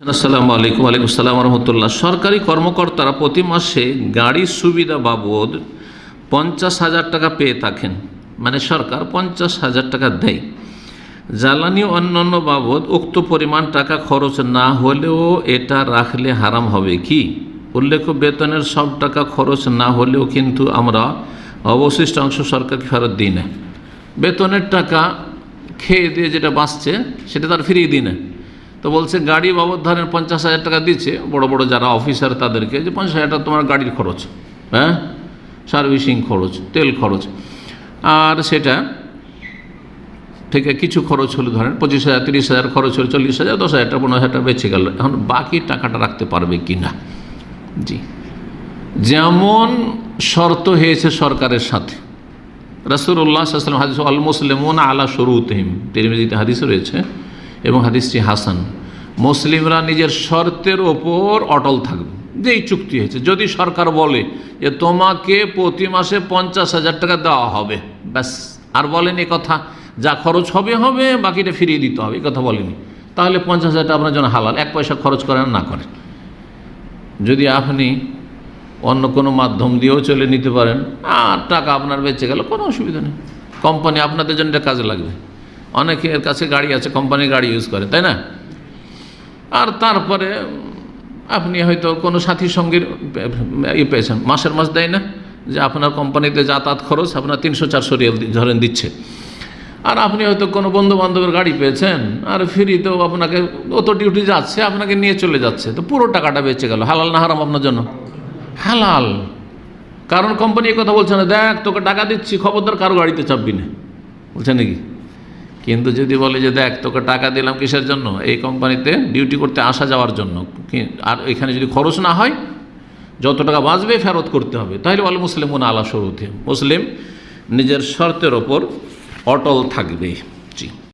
আসসালামু আলাইকুম আলাইকুম সালাম রহমতুল্লাহ। সরকারি কর্মকর্তারা প্রতি মাসে গাড়ির সুবিধা বাবদ পঞ্চাশ হাজার টাকা পেয়ে থাকেন। মানে সরকার পঞ্চাশ হাজার টাকা দেয়। জ্বালানি অন্যান্য বাবদ উক্ত পরিমাণ টাকা খরচ না হলেও এটা রাখলে হারাম হবে কি? উল্লেখ্য, বেতনের সব টাকা খরচ না হলেও কিন্তু আমরা অবশিষ্ট অংশ সরকারকে ফেরত দিই না। বেতনের টাকা খেয়ে দিয়ে যেটা বাঁচছে, সেটা তার ফিরিয়ে দিই না। তো বলছে, গাড়ি বাবদ ধরেন পঞ্চাশ হাজার টাকা দিচ্ছে। বড় বড় যারা অফিসার তাদেরকে, যে পঞ্চাশ হাজার টাকা তোমার গাড়ির খরচ হ্যাঁ? সার্ভিসিং খরচ, তেল খরচ। আর সেটা থেকে কিছু খরচ হলো, ধরেন পঁচিশ হাজার, তিরিশ হাজার, খরচ হলো চল্লিশ হাজার, দশ হাজার টাকা, পনেরো হাজার টাকা বেঁচে গেল। এখন বাকি টাকাটা রাখতে পারবে কি না জি। যেমন শর্ত হয়েছে সরকারের সাথে। রাসুল্লাহ হাদিস আল মুসলিমুন আলা শরুতহিম। তিরমিজিতে হাদিস রয়েছে। এবং হাদিসটি হাসান। মুসলিমরা নিজের শর্তের ওপর অটল থাকবে। যেই চুক্তি হয়েছে। যদি সরকার বলে যে তোমাকে প্রতি মাসে পঞ্চাশ হাজার টাকা দেওয়া হবে, ব্যাস। আর বলেন এ কথা, যা খরচ হবে হবে, বাকিটা ফিরিয়ে দিতে হবে। এ কথা বলেনি। তাহলে পঞ্চাশ হাজার টাকা আপনার জন্য হালাল। এক পয়সা খরচ করেন, না করেন। যদি আপনি অন্য কোনো মাধ্যম দিয়েও চলে নিতে পারেন, আর টাকা আপনার বেঁচে গেল, কোনো অসুবিধা নেই। কোম্পানি আপনাদের জন্য কাজে লাগবে। অনেকের কাছে গাড়ি আছে, কোম্পানির গাড়ি ইউজ করে, তাই না? আর তারপরে আপনি হয়তো কোনো সাথী সঙ্গীর ই পেয়েছেন, মাসের মাস দেয় না, যে আপনার কোম্পানিতে যাতায়াত খরচ আপনার তিনশো চারশো রিয়াল ধরেন দিচ্ছে। আর আপনি হয়তো কোনো বন্ধু বান্ধবের গাড়ি পেয়েছেন, আর ফ্রিতেও আপনাকে অত ডিউটি যাচ্ছে, আপনাকে নিয়ে চলে যাচ্ছে, তো পুরো টাকাটা বেঁচে গেল, হালাল না হারাম আপনার জন্য? হালাল। কারণ কোম্পানি কথা বলছে না, দেখ, তোকে টাকা দিচ্ছি, খবরদার কারও গাড়িতে চাপবি না। বলছে নাকি? কিন্তু যদি বলে যে দেখ, তোকে টাকা দিলাম কিসের জন্য? এই কোম্পানিতে ডিউটি করতে আসা যাওয়ার জন্য। আর এখানে যদি খরচ না হয়, যত টাকা বাঁচবে ফেরত করতে হবে। তাহলে বলে মুসলিম আলা সরুতে মুসলিম নিজের শর্তের ওপর অটল থাকবে। জি।